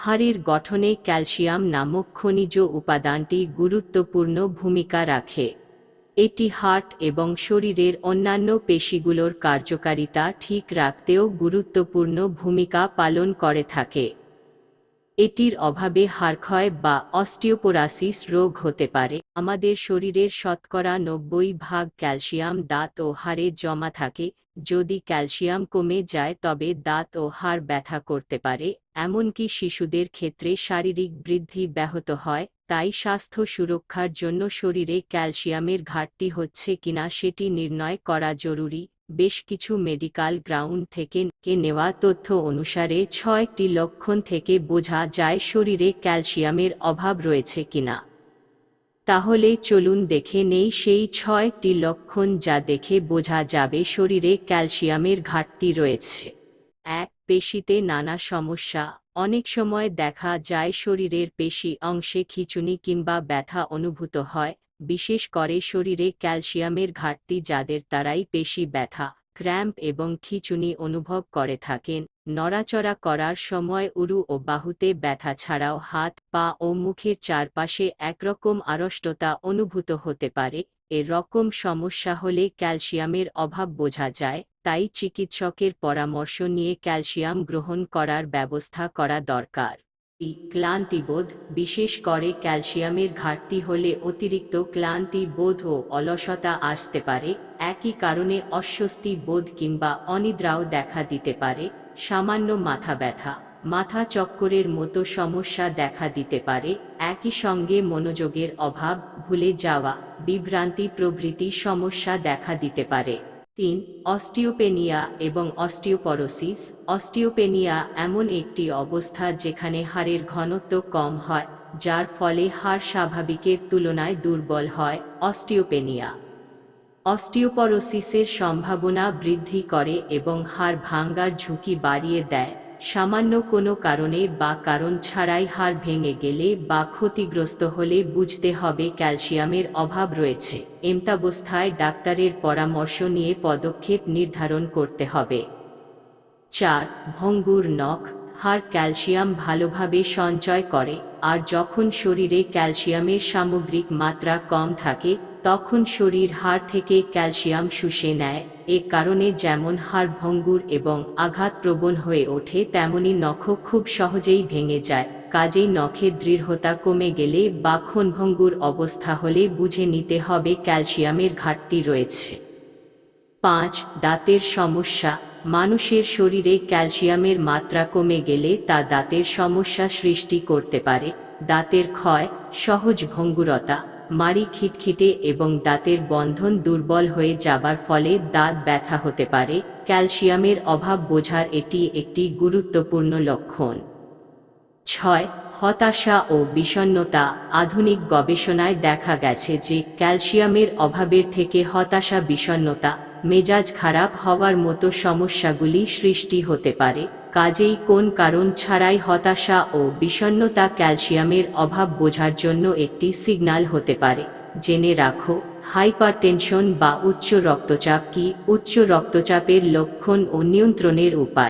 হাড়ের গঠনে ক্যালসিয়াম নামক খনিজ উপাদানটি গুরুত্বপূর্ণ ভূমিকা রাখে। এটি হার্ট এবং শরীরের অন্যান্য পেশিগুলোর কার্যকারিতা ঠিক রাখতেও গুরুত্বপূর্ণ ভূমিকা পালন করে থাকে। এটির অভাবে হাড়ক্ষয় বা অস্টিওপোরাসিস রোগ হতে পারে। আমাদের শরীরের শতকরা নব্বই ভাগ ক্যালসিয়াম দাঁত ও হাড়ে জমা থাকে। যদি ক্যালসিয়াম কমে যায়, তবে দাঁত ও হাড় ব্যথা করতে পারে। এমনকি শিশুদের ক্ষেত্রে শারীরিক বৃদ্ধি ব্যাহত হয়, তাই স্বাস্থ্য সুরক্ষার জন্য শরীরে ক্যালসিয়ামের ঘাটতি হচ্ছে কিনা সেটি নির্ণয় করা জরুরি। বেশ কিছু মেডিকেল গ্রাউন্ড থেকে নেওয়া তথ্য অনুসারে ছয়টি লক্ষণ থেকে বোঝা যায় শরীরে ক্যালসিয়ামের অভাব রয়েছে কিনা। তাহলে চলুন দেখে নেই সেই ছয়টি লক্ষণ যা দেখে বোঝা যাবে শরীরে ক্যালসিয়ামের ঘাটতি রয়েছে। এক, পেশিতে নানা সমস্যা। অনেক সময় দেখা যায় শরীরের পেশি অংশে খিঁচুনি কিংবা ব্যথা অনুভূত হয়। বিশেষ করে শরীরে ক্যালসিয়ামের ঘাটতি যাদের তারাই পেশি ব্যথা, ক্র্যাম্প এবং খিঁচুনি অনুভব করে থাকেন, নড়াচড়া করার সময় উরু ও বাহুতে ব্যথা ছাড়াও হাত, পা ও মুখের চারপাশে একরকম আড়ষ্টতা অনুভূত হতে পারে এরকম সমস্যা হলে ক্যালসিয়ামের অভাব বোঝা যায়, তাই চিকিৎসকের পরামর্শ নিয়ে ক্যালসিয়াম গ্রহণ করার ব্যবস্থা করা দরকার। ক্লান্তিবোধ বিশেষ করে ক্যালসিয়ামের ঘাটতি হলে অতিরিক্ত ক্লান্তি বোধ ও অলসতা আসতে পারে, একই কারণে অস্বস্তি বোধ কিংবা অনিদ্রাও দেখা দিতে পারে, সামান্য মাথা ব্যথা, মাথা চক্করের মতো সমস্যা দেখা দিতে পারে, একই সঙ্গে মনোযোগের অভাব, ভুলে যাওয়া, বিভ্রান্তি প্রভৃতি সমস্যা দেখা দিতে পারে। তিন, অস্টিওপেনিয়া এবং অস্টিওপরোসিস। অস্টিওপেনিয়া এমন একটি অবস্থা যেখানে হাড়ের ঘনত্ব কম হয়, যার ফলে হাড় স্বাভাবিকের তুলনায় দুর্বল হয়। অস্টিওপেনিয়া অস্টিওপরোসিসের সম্ভাবনা বৃদ্ধি করে এবং হাড় ভাঙ্গার ঝুঁকি বাড়িয়ে দেয়। সামান্য কোনো কারণে বা কারণ ছাড়াই হাড় ভেঙে গেলে বা ক্ষতিগ্রস্ত হলে বুঝতে হবে ক্যালসিয়ামের অভাব রয়েছে। এমতাবস্থায় ডাক্তারের পরামর্শ নিয়ে পদক্ষেপ নির্ধারণ করতে হবে। চার, ভঙ্গুর নখ, হাড় ক্যালসিয়াম ভালোভাবে সঞ্চয় করে, আর যখন শরীরে ক্যালসিয়ামের সামগ্রিক মাত্রা কম থাকে তখন শরীর হাড় থেকে ক্যালসিয়াম শুষে নেয়, এ কারণে যেমন হাড় ভঙ্গুর এবং আঘাতপ্রবণ হয়ে ওঠে, তেমনি নখ খুব সহজেই ভেঙে যায়, কাজেই নখের দৃঢ়তা কমে গেলে বা ক্ষণভঙ্গুর অবস্থা হলে বুঝে নিতে হবে ক্যালসিয়ামের ঘাটতি রয়েছে। পাঁচ, দাঁতের সমস্যা, মানুষের শরীরে ক্যালসিয়ামের মাত্রা কমে গেলে তা দাঁতের সমস্যা সৃষ্টি করতে পারে, দাঁতের ক্ষয়, সহজ ভঙ্গুরতা। মাড়ি খিটখিটে এবং দাঁতের বন্ধন দুর্বল হয়ে যাবার ফলে দাঁত ব্যথা হতে পারে, ক্যালসিয়ামের অভাব বোঝার এটি একটি গুরুত্বপূর্ণ লক্ষণ। ছয়, হতাশা ও বিষণ্নতা আধুনিক গবেষণায় দেখা গেছে যে ক্যালসিয়ামের অভাবের থেকে হতাশা বিষণ্নতা মেজাজ খারাপ হওয়ার মতো সমস্যাগুলি সৃষ্টি হতে পারে কাজেই কোন কারণ ছাড়াই হতাশা ও বিষণ্নতা ক্যালসিয়ামের অভাব বোঝার জন্য একটি সিগনাল হতে পারে। জেনে রাখো, হাইপারটেনশন বা উচ্চ রক্তচাপ কি? উচ্চ রক্তচাপের লক্ষণ ও নিয়ন্ত্রণের উপায়।